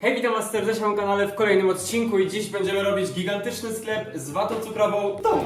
Hej, witam was serdecznie na kanale w kolejnym odcinku i dziś będziemy robić gigantyczny sklep z watą cukrową w domu.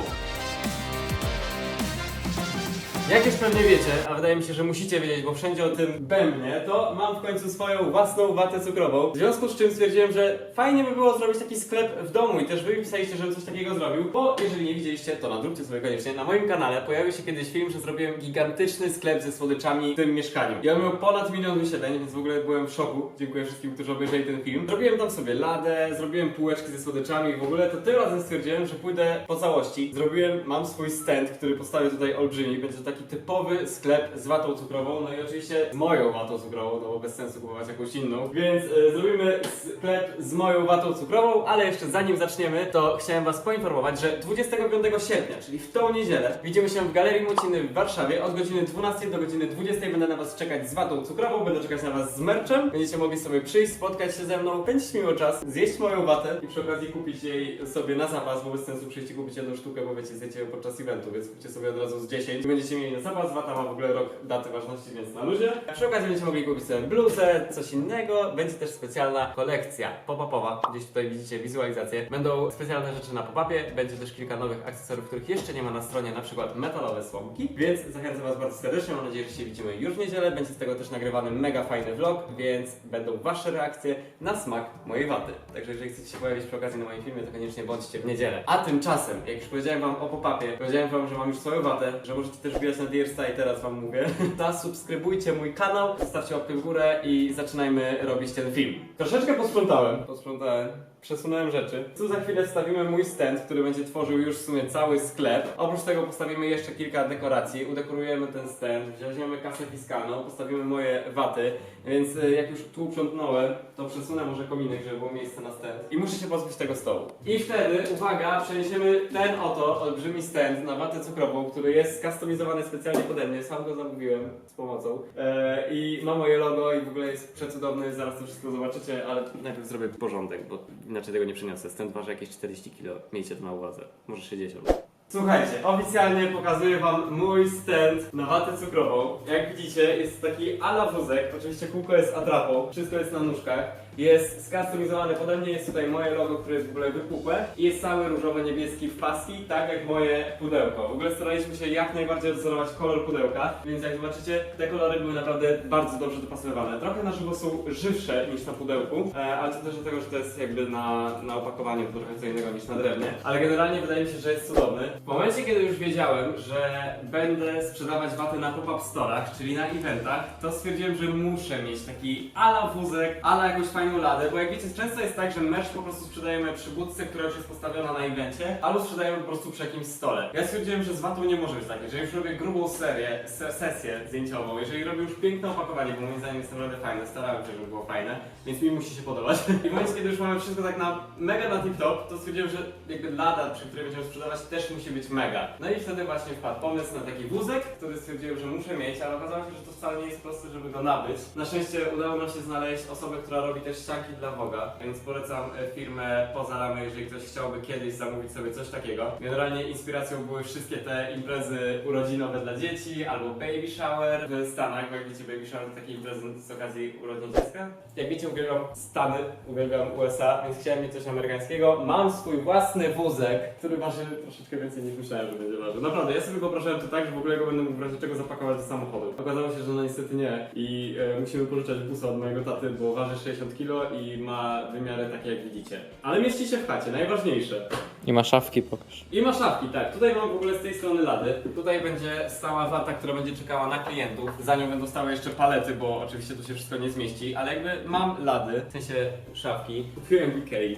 Jak już pewnie wiecie, a wydaje mi się, że musicie wiedzieć, bo wszędzie o tym bębnie, to mam w końcu swoją własną watę cukrową. W związku z czym stwierdziłem, że fajnie by było zrobić taki sklep w domu i też wy mi pisaliście, żebym coś takiego zrobił, bo jeżeli nie widzieliście, to nadróbcie sobie koniecznie. Na moim kanale pojawił się kiedyś film, że zrobiłem gigantyczny sklep ze słodyczami w tym mieszkaniu. I on miał ponad milion wyświetleń, więc w ogóle byłem w szoku. Dziękuję wszystkim, którzy obejrzeli ten film. Zrobiłem tam sobie ladę, zrobiłem półeczki ze słodyczami i w ogóle to tym razem stwierdziłem, że pójdę po całości. Zrobiłem, mam swój stand, który postawię tutaj olbrzymi. Będzie to taki typowy sklep z watą cukrową, no i oczywiście z moją watą cukrową, no bo bez sensu kupować jakąś inną. Więc e, zrobimy sklep z moją watą cukrową, ale jeszcze zanim zaczniemy, to chciałem was poinformować, że 25 sierpnia, czyli w tą niedzielę, widzimy się w Galerii Muciny w Warszawie od godziny 12 do godziny 20 będę na was czekać z watą cukrową, będę czekać na was z merchem. Będziecie mogli sobie przyjść, spotkać się ze mną, spędzić miło czas, zjeść moją watę i przy okazji kupić jej sobie na zapas, bo bez sensu przyjść i kupić jedną sztukę, bo wiecie, zjecie ją podczas eventu, więc kupcie sobie od razu z 10 i będziecie mieli na zapas. Wata ma w ogóle rok daty ważności, więc na luzie. Przy okazji będziecie mogli kupić sobie bluzę, coś innego. Będzie też specjalna kolekcja pop-upowa. Gdzieś tutaj widzicie wizualizację. Będą specjalne rzeczy na pop-upie. Będzie też kilka nowych akcesoriów, których jeszcze nie ma na stronie, na przykład metalowe słomki. Więc zachęcam Was bardzo serdecznie. Mam nadzieję, że się widzimy już w niedzielę. Będzie z tego też nagrywany mega fajny vlog, więc będą Wasze reakcje na smak mojej waty. Także jeżeli chcecie się pojawić przy okazji na moim filmie, to koniecznie bądźcie w niedzielę. A tymczasem, jak już powiedziałem Wam o pop-upie, powiedziałem Wam, że mam już swoją watę, że możecie też wbijać na Dearsta i teraz Wam mówię. To subskrybujcie mój kanał, zostawcie łapkę w górę i zaczynajmy robić ten film. Troszeczkę posprzątałem. Posprzątałem. Przesunąłem rzeczy. Tu za chwilę wstawimy mój stand, który będzie tworzył już w sumie cały sklep. Oprócz tego postawimy jeszcze kilka dekoracji, udekorujemy ten stand, weźmiemy kasę fiskalną, postawimy moje waty, więc y, jak już tu uprzątnąłem, to przesunę może kominek, żeby było miejsce na stand. I muszę się pozbyć tego stołu. I wtedy, uwaga, przeniesiemy ten oto olbrzymi stand na watę cukrową, który jest skustomizowany specjalnie pode mnie, sam go zamówiłem z pomocą. E, I ma moje logo i w ogóle jest przecudowny, zaraz to wszystko zobaczycie, ale najpierw zrobię porządek, bo inaczej tego nie przyniosę. Stand waży jakieś 40 kg, miejcie to na uwadze, może 60. Słuchajcie, oficjalnie pokazuję wam mój stand na watę cukrową. Jak widzicie, jest taki ala wózek, oczywiście kółko jest atrapą, wszystko jest na nóżkach. Jest skustomizowany pode mnie, jest tutaj moje logo, które jest w ogóle wypukłe i jest cały różowo-niebieski w paski, tak jak moje pudełko. W ogóle staraliśmy się jak najbardziej odwzorować kolor pudełka, więc jak zobaczycie, te kolory były naprawdę bardzo dobrze dopasowywane. Trochę na żywo są żywsze niż na pudełku, e, ale to też dlatego, że to jest jakby na, na opakowaniu trochę co innego niż na drewnie. Ale generalnie wydaje mi się, że jest cudowny. W momencie, kiedy już wiedziałem, że będę sprzedawać waty na pop-up storach, czyli na eventach, to stwierdziłem, że muszę mieć taki ala wózek, ala jakąś fajną ladę, bo jak wiecie, często jest tak, że merch po prostu sprzedajemy przy budce, która już jest postawiona na evencie, albo sprzedajemy po prostu przy jakimś stole. Ja stwierdziłem, że z watą nie może być tak, jeżeli już robię grubą serię, se sesję zdjęciową, jeżeli robię już piękne opakowanie, bo moim zdaniem jest naprawdę fajne, starałem się, żeby było fajne, więc mi musi się podobać. I w momencie, kiedy już mamy wszystko tak na mega na tip-top, to stwierdziłem, że jakby lada, przy której będziemy sprzedawać, też musi być mega. No i wtedy właśnie wpadł pomysł na taki wózek, który stwierdziłem, że muszę mieć, ale okazało się, że to wcale nie jest proste, żeby go nabyć. Na szczęście udało nam się znaleźć osobę, która robi też ścianki dla Woga, więc polecam e, firmę Poza Ramy, jeżeli ktoś chciałby kiedyś zamówić sobie coś takiego. Generalnie inspiracją były wszystkie te imprezy urodzinowe dla dzieci, albo baby shower w Stanach, bo jak wiecie, baby shower to takie imprezy z okazji urodzin dziecka. Jak wiecie, uwielbiam Stany, uwielbiam USA, więc chciałem mieć coś amerykańskiego. Mam swój własny wózek, który waży troszeczkę więcej niż myślałem, że będzie ważył. Naprawdę, ja sobie wyobrażałem to tak, że w ogóle go będę mógł w razie czego zapakować do samochodu. Okazało się, że no niestety nie i e, musimy pożyczać busa od mojego taty, bo waży 60 kg i ma wymiary takie jak widzicie. Ale mieści się w chacie, najważniejsze. I ma szafki, pokaż. I ma szafki, tak. Tutaj mam w ogóle z tej strony lady. Tutaj będzie stała wata, która będzie czekała na klientów. Za nią będą stały jeszcze palety, bo oczywiście tu się wszystko nie zmieści, ale jakby mam lady, w sensie szafki. Kupiłem w Ikei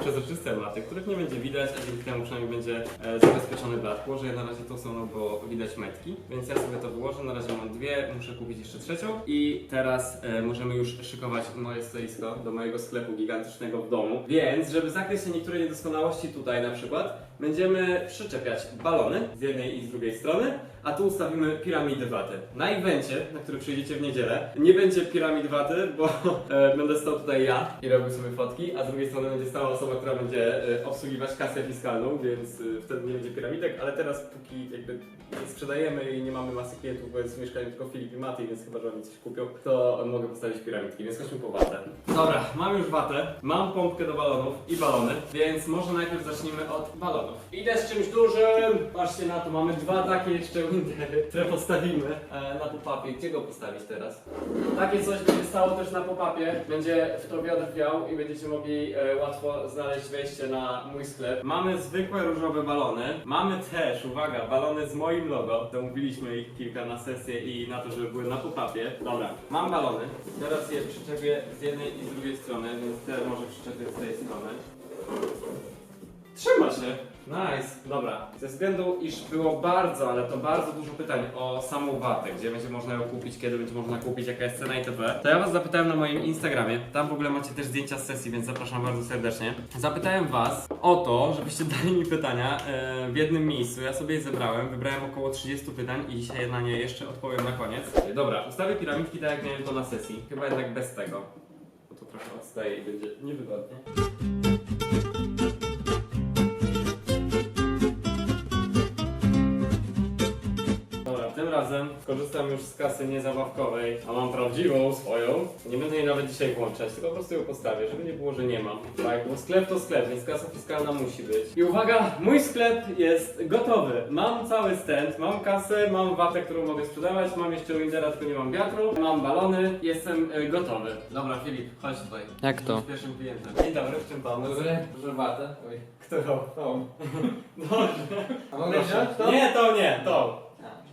przezroczyste maty, których nie będzie widać, a dzięki temu przynajmniej będzie e, zabezpieczony blat. Położę je na razie tą samą, bo widać metki, więc ja sobie to wyłożę. Na razie mam dwie, muszę kupić jeszcze trzecią. I teraz e, możemy już szykować moje stoisko do mojego sklepu gigantycznego w domu. Więc, żeby zakryć niektóre niedoskonałości tutaj na przykład, będziemy przyczepiać balony z jednej i z drugiej strony, a tu ustawimy piramidy waty. Na evencie, na który przyjdziecie w niedzielę, nie będzie piramid waty, bo e, będę stał tutaj ja i robił sobie fotki, a z drugiej strony będzie stała osoba, która będzie e, obsługiwać kasę fiskalną, więc e, wtedy nie będzie piramidek, ale teraz póki jakby nie sprzedajemy i nie mamy masy klientów, bo jest w mieszkaniu tylko Filip i Maty, więc chyba, że oni coś kupią, to mogę postawić piramidki, więc chodźmy po watę. Dobra, mam już watę, mam pompkę do balonów i balony, więc może najpierw zacznijmy od balonów. Idę z czymś dużym, patrzcie na to, mamy dwa takie jeszcze windery, które postawimy e, na pop-upie. Gdzie go postawić teraz? Takie coś będzie stało też na pop-upie, będzie w to wiatr wiał i będziecie mogli e, łatwo znaleźć wejście na mój sklep. Mamy zwykłe różowe balony, mamy też, uwaga, balony z moim logo. Zamówiliśmy ich kilka na sesję i na to, żeby były na pop-upie. Dobra, mam balony, teraz je przyczepię z jednej i z drugiej strony, więc te może przyczepię z tej strony. Trzyma się. Nice. Dobra. Ze względu, iż było bardzo, ale to bardzo dużo pytań o samą watę, gdzie będzie można ją kupić, kiedy będzie można kupić, jaka jest cena itp. To ja was zapytałem na moim Instagramie. Tam w ogóle macie też zdjęcia z sesji, więc zapraszam bardzo serdecznie. Zapytałem was o to, żebyście dali mi pytania e, w jednym miejscu. Ja sobie je zebrałem, wybrałem około 30 pytań i dzisiaj na nie jeszcze odpowiem na koniec. Dobra, ustawię piramidki tak jak miałem to na sesji. Chyba jednak bez tego. Bo to trochę odstaje i będzie niewygodnie. Razem korzystam już z kasy niezabawkowej, a mam prawdziwą swoją. Nie będę jej nawet dzisiaj włączać, tylko po prostu ją postawię, żeby nie było, że nie mam. Tak, bo sklep to sklep, więc kasa fiskalna musi być. I uwaga, mój sklep jest gotowy. Mam cały stand, mam kasę, mam watę, którą mogę sprzedawać, mam jeszcze Windera, tylko nie mam wiatru, mam balony, jestem y, gotowy. Dobra, Filip, chodź tutaj. Jak to? Jesteś pierwszym klientem. Dzień dobry, w czym pomóc? Dobry, proszę watę. Oj, Którą? tą. Dobrze. A mogę wziąć to? Nie, to nie, to.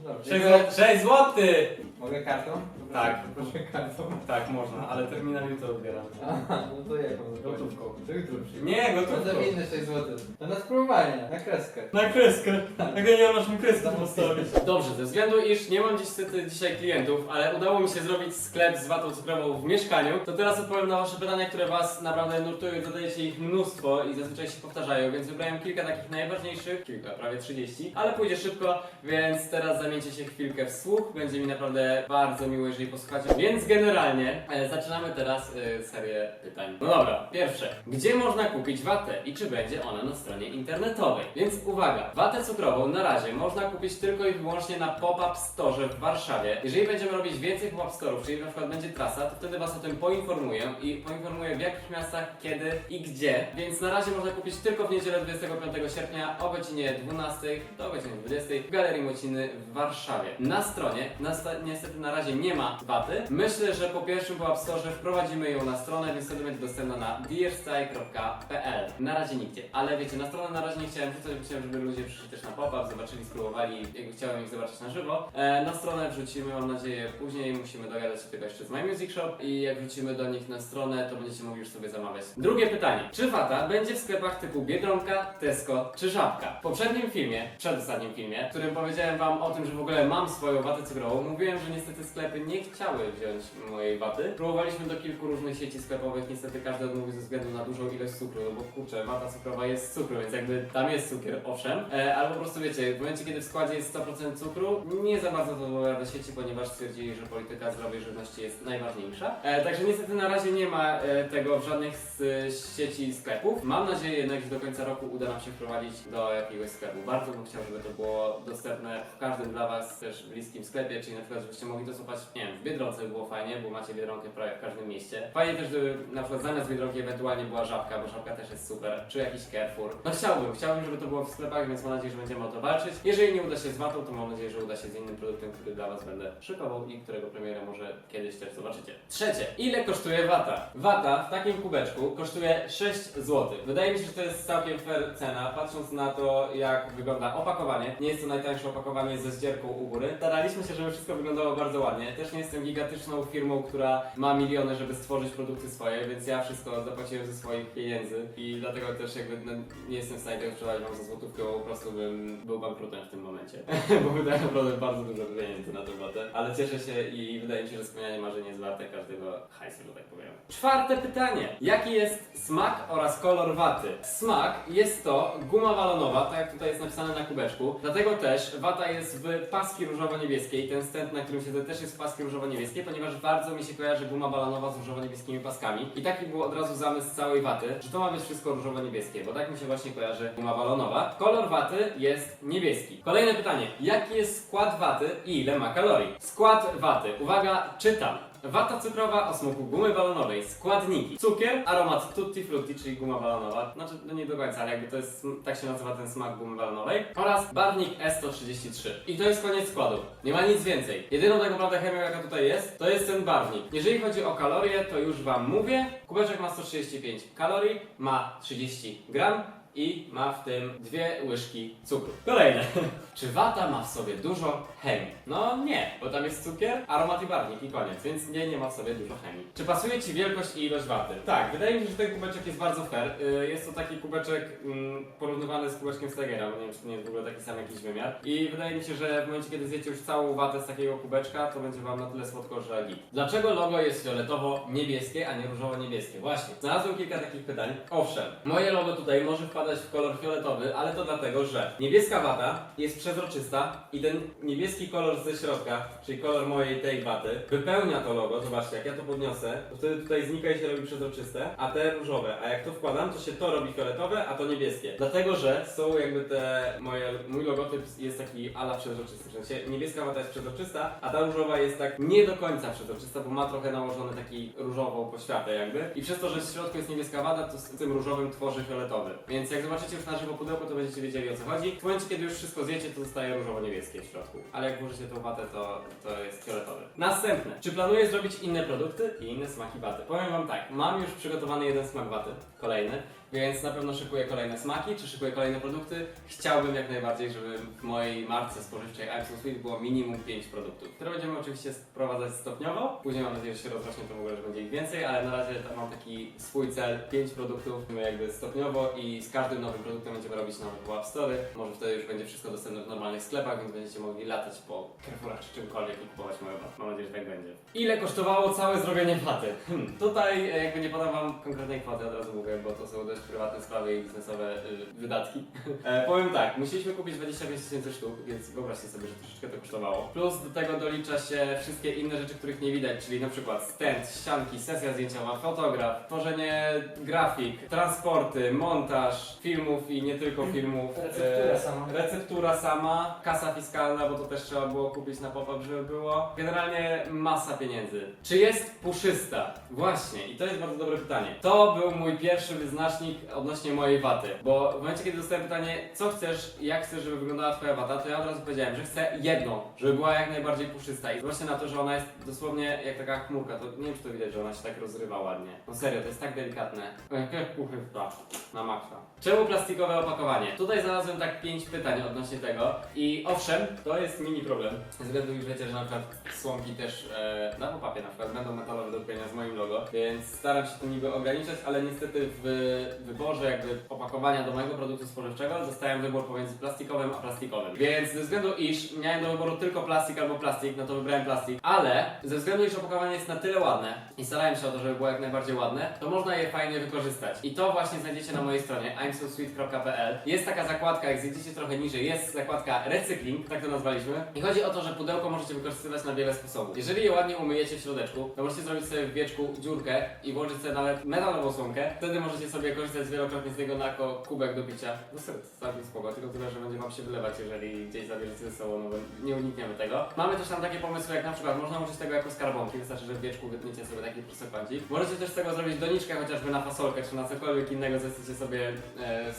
Dobrze. 6 zł. 6 złotych! Mogę kartą? Tak. Proszę kartą. Tak, można, ale terminal jutro odbieram. Aha, no to jaką? Gotówką. To jutro przyjdę. Nie, No gotówką. to inne 6 zł. To na spróbowanie, na kreskę. Na kreskę. Jak nie masz mi kreskę postawić. Dobrze, ze względu iż nie mam niestety dzisiaj klientów, ale udało mi się zrobić sklep z watą cukrową w mieszkaniu, to teraz odpowiem na wasze pytania, które was naprawdę nurtują, zadajecie ich mnóstwo i zazwyczaj się powtarzają, więc wybrałem kilka takich najważniejszych, kilka, prawie 30, ale pójdzie szybko, więc teraz zamieńcie się chwilkę w słuch, będzie mi naprawdę bardzo miło, jeżeli posłuchacie. Więc generalnie e, zaczynamy teraz e, serię pytań. No dobra, pierwsze. Gdzie można kupić watę i czy będzie ona na stronie internetowej? Więc uwaga, watę cukrową na razie można kupić tylko i wyłącznie na Pop-Up Store w Warszawie. Jeżeli będziemy robić więcej Pop-Up Store'ów, czyli na przykład będzie trasa, to wtedy Was o tym poinformuję i poinformuję w jakich miastach, kiedy i gdzie. Więc na razie można kupić tylko w niedzielę 25 sierpnia o godzinie 12 do godziny 20 w Galerii Mociny w Warszawie. Na stronie, na sta- niestety na razie nie ma waty. Myślę, że po pierwszym Pop-Up Store wprowadzimy ją na stronę, więc wtedy będzie dostępna na dearstyle.pl. Na razie nigdzie, ale wiecie, na stronę na razie nie chciałem wrzucać, bo chciałem, żeby ludzie przyszli też na pop-up, zobaczyli, spróbowali, jakby chciałem ich zobaczyć na żywo. E, na stronę wrzucimy, mam nadzieję, później musimy dogadać się tego jeszcze z My Music Shop i jak wrzucimy do nich na stronę, to będziecie mogli już sobie zamawiać. Drugie pytanie. Czy wata będzie w sklepach typu Biedronka, Tesco czy Żabka? W poprzednim filmie, przedostatnim filmie, w którym powiedziałem wam o tym, że w ogóle mam swoją watę cukrową, mówiłem, że niestety sklepy nie chciały wziąć mojej waty. Próbowaliśmy do kilku różnych sieci sklepowych, niestety każdy odmówił ze względu na dużą ilość cukru, no bo kurczę, wata cukrowa jest z cukru, więc jakby tam jest cukier, owszem, e, ale po prostu wiecie, w momencie kiedy w składzie jest 100% cukru, nie za bardzo to odpowiada sieci, ponieważ stwierdzili, że polityka zdrowej żywności jest najważniejsza. E, także niestety na razie nie ma e, tego w żadnych z e, sieci sklepów. Mam nadzieję jednak, że do końca roku uda nam się wprowadzić do jakiegoś sklepu. Bardzo bym chciał, żeby to było dostępne w każdym dla Was też bliskim sklepie, czyli na przykład, żebyście mogli to złapać, nie wiem, w Biedronce by było fajnie, bo macie Biedronkę prawie w każdym mieście. Fajnie też, gdyby na przykład zamiast Biedronki ewentualnie była Żabka, bo Żabka też jest super, czy jakiś Carrefour. No chciałbym, chciałbym, żeby to było w sklepach, więc mam nadzieję, że będziemy o to walczyć. Jeżeli nie uda się z watą, to mam nadzieję, że uda się z innym produktem, który dla Was będę szykował i którego premierę może kiedyś też zobaczycie. Trzecie, ile kosztuje wata? Wata w takim kubeczku kosztuje 6 zł. Wydaje mi się, że to jest całkiem fair cena, patrząc na to, jak wygląda opakowanie. Nie jest to najtańsze opakowanie ze zdzierką u góry. Staraliśmy się, żeby wszystko wyglądało bardzo ładnie. Też nie jestem gigantyczną firmą, która ma miliony, żeby stworzyć produkty swoje, więc ja wszystko zapłaciłem ze swoich pieniędzy i dlatego też jakby no, nie jestem w stanie tego sprzedać wam za złotówkę, bo po prostu bym był bankrutem w tym momencie. bo wydałem naprawdę bardzo dużo pieniędzy na tę watę, ale cieszę się i wydaje mi się, że spełnianie marzeń jest warte każdego hajsu, że tak powiem. Czwarte pytanie. Jaki jest smak oraz kolor waty? Smak jest to guma balonowa, tak jak tutaj jest napisane na kubeczku. Dlatego też wata jest w paski różowo-niebieskiej. Ten stent, na którym siedzę, też jest w paski różowo-niebieskie, ponieważ bardzo mi się kojarzy guma balonowa z różowo-niebieskimi paskami. I taki był od razu zamysł całej waty, że to ma być wszystko różowo-niebieskie, bo tak mi się właśnie kojarzy guma balonowa. Kolor waty jest niebieski. Kolejne pytanie. Jaki jest skład waty i ile ma kalorii? Skład waty. Uwaga, czytam. Wata cukrowa o smaku gumy balonowej. Składniki. Cukier, aromat tutti frutti, czyli guma balonowa. Znaczy, no nie do końca, ale jakby to jest, tak się nazywa ten smak gumy balonowej. Oraz barwnik S133. I to jest koniec składu. Nie ma nic więcej. Jedyną tak naprawdę chemią, jaka tutaj jest, to jest ten barwnik. Jeżeli chodzi o kalorie, to już Wam mówię. Kubeczek ma 135 kalorii, ma 30 gram i ma w tym dwie łyżki cukru. Kolejne. Czy wata ma w sobie dużo chemii? No nie, bo tam jest cukier, aromat i barwnik i koniec, więc nie, nie ma w sobie dużo chemii. Czy pasuje Ci wielkość i ilość waty? Tak, wydaje mi się, że ten kubeczek jest bardzo fair. Y, Jest to taki kubeczek mm, porównywany z kubeczkiem Stegera, bo nie wiem, czy to nie jest w ogóle taki sam jakiś wymiar. I wydaje mi się, że w momencie, kiedy zjecie już całą watę z takiego kubeczka, to będzie Wam na tyle słodko, że git. Dlaczego logo jest fioletowo-niebieskie, a nie różowo-niebieskie? Właśnie, znalazłem kilka takich pytań. Owszem, moje logo tutaj może wpadać w kolor fioletowy, ale to dlatego, że niebieska wata jest przezroczysta i ten niebieski kolor ze środka, czyli kolor mojej tej waty, wypełnia to logo. Zobaczcie, jak ja to podniosę, to wtedy tutaj znika i się robi przezroczyste, a te różowe. A jak to wkładam, to się to robi fioletowe, a to niebieskie. Dlatego, że są jakby te moje, mój logotyp jest taki ala przezroczysty. W sensie niebieska wata jest przezroczysta, a ta różowa jest tak nie do końca przezroczysta, bo ma trochę nałożony taki różową poświatę jakby. I przez to, że w środku jest niebieska wata, to z tym różowym tworzy fioletowy. Więc jak zobaczycie już na żywo pudełko, to będziecie wiedzieli o co chodzi. W momencie, kiedy już wszystko zjecie, to zostaje różowo-niebieskie w środku. Ale jak włożycie tą watę, to, to jest fioletowy. Następne. Czy planuję zrobić inne produkty i inne smaki waty? Powiem wam tak, mam już przygotowany jeden smak waty, kolejny. Więc na pewno szykuję kolejne smaki, czy szykuję kolejne produkty. Chciałbym jak najbardziej, żeby w mojej marce spożywczej So Sweet było minimum 5 produktów, które będziemy oczywiście sprowadzać stopniowo. Później mam nadzieję, że się rozrośnie to w ogóle, że będzie ich więcej, ale na razie mam taki swój cel, 5 produktów, my jakby stopniowo i z każdym nowym produktem będziemy robić nowe pop-up story. Może wtedy już będzie wszystko dostępne w normalnych sklepach, więc będziecie mogli latać po Carrefourach czy czymkolwiek i kupować moje waty. Mam nadzieję, że tak będzie. Ile kosztowało całe zrobienie waty? Hmm. Tutaj e, jakby nie podam wam konkretnej kwoty, od razu mówię, bo to są dość prywatne sprawy i biznesowe y, wydatki. E, powiem tak, musieliśmy kupić 25 tysięcy sztuk, więc wyobraźcie sobie, że troszeczkę to kosztowało. Plus do tego dolicza się wszystkie inne rzeczy, których nie widać, czyli na przykład stent, ścianki, sesja zdjęciowa, fotograf, tworzenie grafik, transporty, montaż filmów i nie tylko filmów. Receptura e, sama. Receptura sama, kasa fiskalna, bo to też trzeba było kupić na pop-up, żeby było. Generalnie masa pieniędzy. Czy jest puszysta? Właśnie, i to jest bardzo dobre pytanie. To był mój pierwszy wyznacznik odnośnie mojej waty, bo w momencie, kiedy dostałem pytanie, co chcesz, jak chcesz, żeby wyglądała twoja wata, to ja od razu powiedziałem, że chcę jedną, żeby była jak najbardziej puszysta. I zobaczcie na to, że ona jest dosłownie jak taka chmurka, to nie wiem, czy to widać, że ona się tak rozrywa ładnie. No serio, to jest tak delikatne. Jak puszysta. Na maksa. Czemu plastikowe opakowanie? Tutaj znalazłem tak pięć pytań odnośnie tego i owszem, to jest mini problem. Ze względu już wiecie, że na przykład słomki też e, na popapie na przykład będą metalowe do z moim logo, więc staram się to niby ograniczać, ale niestety w wyborze jakby opakowania do mojego produktu spożywczego dostałem wybór pomiędzy plastikowym a plastikowym. Więc ze względu iż miałem do wyboru tylko plastik albo plastik, no to wybrałem plastik, ale ze względu iż opakowanie jest na tyle ładne i starałem się o to, żeby było jak najbardziej ładne, to można je fajnie wykorzystać. I to właśnie znajdziecie na mojej stronie imsosweet.pl. Jest taka zakładka, jak zjedziecie trochę niżej, jest zakładka recykling, tak to nazwaliśmy. I chodzi o to, że pudełko możecie wykorzystywać na wiele sposobów. Jeżeli je ładnie umyjecie w środeczku, to możecie zrobić sobie w wieczku dziurkę i włożyć sobie nawet metalową słomkę. Wtedy możecie sobie korzystać wielokrotnie z niego jako kubek do picia. No całkiem spoko, tylko tyle, że będzie wam się wylewać, jeżeli gdzieś zabierzecie ze sobą, no bo nie unikniemy tego. Mamy też tam takie pomysły, jak na przykład można użyć tego jako skarbonki, wystarczy, że w wieczku wytniecie sobie taki prostokącik. Możecie też z tego zrobić doniczkę chociażby na fasolkę, czy na cokolwiek innego, co chcecie sobie e.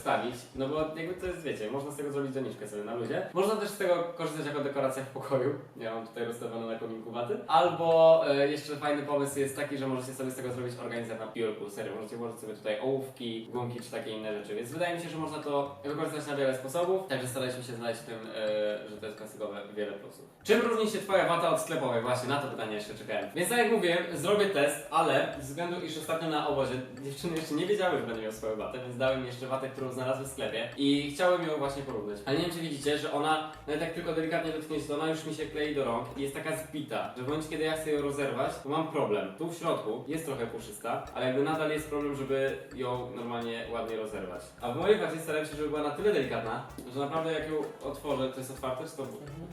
No bo jakby to jest, wiecie, można z tego zrobić doniczkę sobie na ludzie. Można też z tego korzystać jako dekoracja w pokoju. Ja mam tutaj rozstawione na kominku waty. Albo e, jeszcze fajny pomysł jest taki, że możecie sobie z tego zrobić organizat na biurku. Serio, możecie włożyć sobie tutaj ołówki, gumki, gumki czy takie inne rzeczy. Więc wydaje mi się, że można to wykorzystać na wiele sposobów. Także staraliśmy się znaleźć w tym, e, że to jest klasykowe wiele plusów. Czym różni się Twoja wata od sklepowej? Właśnie na to pytanie jeszcze czekałem. Więc tak jak mówiłem, zrobię test, ale ze względu iż ostatnio na obozie dziewczyny jeszcze nie wiedziały, że będę miał swoją watę, więc dały mi jeszcze watę, którą znalazły w sklepie i chciałem ją właśnie porównać. Ale nie wiem, czy widzicie, że ona, nawet jak tylko delikatnie dotknięcie, to ona już mi się klei do rąk i jest taka zbita, że w momencie, kiedy ja chcę ją rozerwać, to mam problem. Tu w środku jest trochę puszysta, ale jakby nadal jest problem, żeby ją normalnie ładnie rozerwać. A w mojej wacie starałem się, żeby była na tyle delikatna, że naprawdę jak ją otworzę, to jest otwarte czy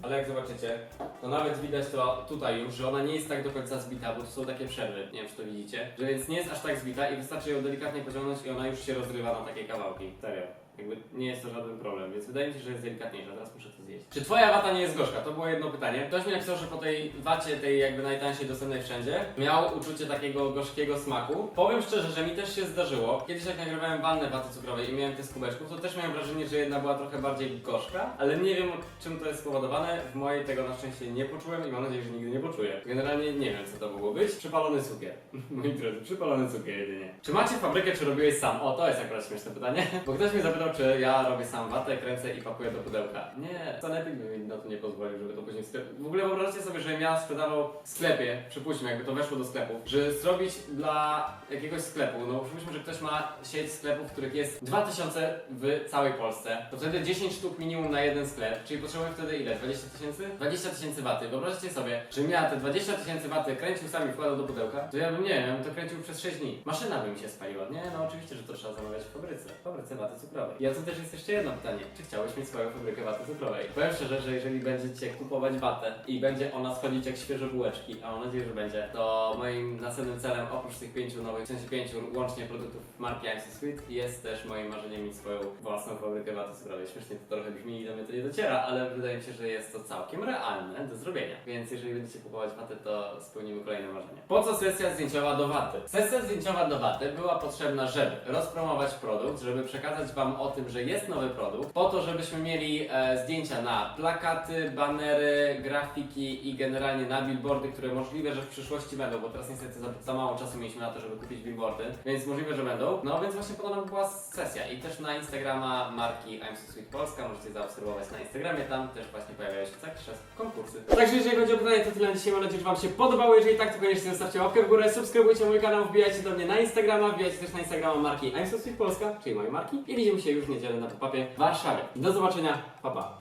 ale jak zobaczycie, to nawet widać to tutaj już, że ona nie jest tak do końca zbita, bo tu są takie przerwy, nie wiem czy to widzicie, że więc nie jest aż tak zbita i wystarczy ją delikatnie pociągnąć i ona już się rozrywa na takie kawałki. Serio. Jakby nie jest to żaden problem, więc wydaje mi się, że jest delikatniejsza. Teraz muszę to zjeść. Czy twoja wata nie jest gorzka? To było jedno pytanie. Ktoś mi napisał, że po tej wacie, tej jakby najtańszej dostępnej wszędzie, miał uczucie takiego gorzkiego smaku. Powiem szczerze, że mi też się zdarzyło. Kiedyś jak nagrywałem wannę waty cukrowej i miałem te z kubeczków, to też miałem wrażenie, że jedna była trochę bardziej gorzka, ale nie wiem czym to jest spowodowane. W mojej tego na szczęście nie poczułem i mam nadzieję, że nigdy nie poczuję. Generalnie nie wiem, co to mogło być. Przypalony cukier. Moi drodzy, przypalony cukier jedynie. Czy macie fabrykę, czy robiłeś sam? O, to jest akurat śmieszne pytanie. Bo ktoś mnie zapytał, czy ja robię sam watę, kręcę i pakuję do pudełka. Nie, sanepid by mi na to nie pozwolił, żeby to później sklep... W ogóle wyobraźcie sobie, że ja sprzedawał w sklepie, przypuśćmy, jakby to weszło do sklepu, że zrobić dla jakiegoś sklepu, no przypuśćmy, że ktoś ma sieć sklepów, w których jest 2000 w całej Polsce, to wtedy 10 sztuk minimum na jeden sklep, czyli potrzebuję wtedy ile? 20 tysięcy? 20 tysięcy waty. Wyobraźcie sobie, że ja te 20 tysięcy waty kręcił sam i wkładał do pudełka, to ja bym, nie wiem, to kręcił przez 6 dni. Maszyna by mi się spaliła. Nie, no oczywiście, że to trzeba zamawiać w fabryce. W fabryce waty cukrowej. Ja tu też jest jeszcze jedno pytanie. Czy chciałeś mieć swoją fabrykę waty cukrowej? Powiem szczerze, że jeżeli będziecie kupować watę i będzie ona schodzić jak świeże bułeczki, a mam nadzieję, że będzie, to moim następnym celem, oprócz tych pięciu nowych, w sensie pięciu łącznie produktów marki I'm So Sweet, jest też moim marzeniem mieć swoją własną fabrykę waty cukrowej. Śmiesznie to trochę brzmi i do mnie to nie dociera, ale wydaje mi się, że jest to całkiem realne do zrobienia. Więc jeżeli będziecie kupować watę, to spełnimy kolejne marzenie. Po co sesja zdjęciowa do waty? Sesja zdjęciowa do waty była potrzebna, żeby rozpromować produkt, żeby przekazać Wam o tym, że jest nowy produkt, po to, żebyśmy mieli e, zdjęcia na plakaty, banery, grafiki i generalnie na billboardy, które możliwe, że w przyszłości będą, bo teraz niestety za, za mało czasu mieliśmy na to, żeby kupić billboardy, więc możliwe, że będą. No więc właśnie po to nam była sesja i też na Instagrama marki I'm So Sweet Polska, możecie zaobserwować na Instagramie, tam też właśnie pojawiają się cały czas konkursy. Także jeżeli chodzi o pytanie, to tyle na dzisiaj, mam nadzieję, że Wam się podobało, jeżeli tak, to koniecznie zostawcie łapkę w górę, subskrybujcie mój kanał, wbijajcie do mnie na Instagrama, wbijajcie też na Instagrama marki I'm So Sweet Polska, czyli mojej marki i widzimy się już w niedzielę na pop-upie w Warszawie. Do zobaczenia, pa pa.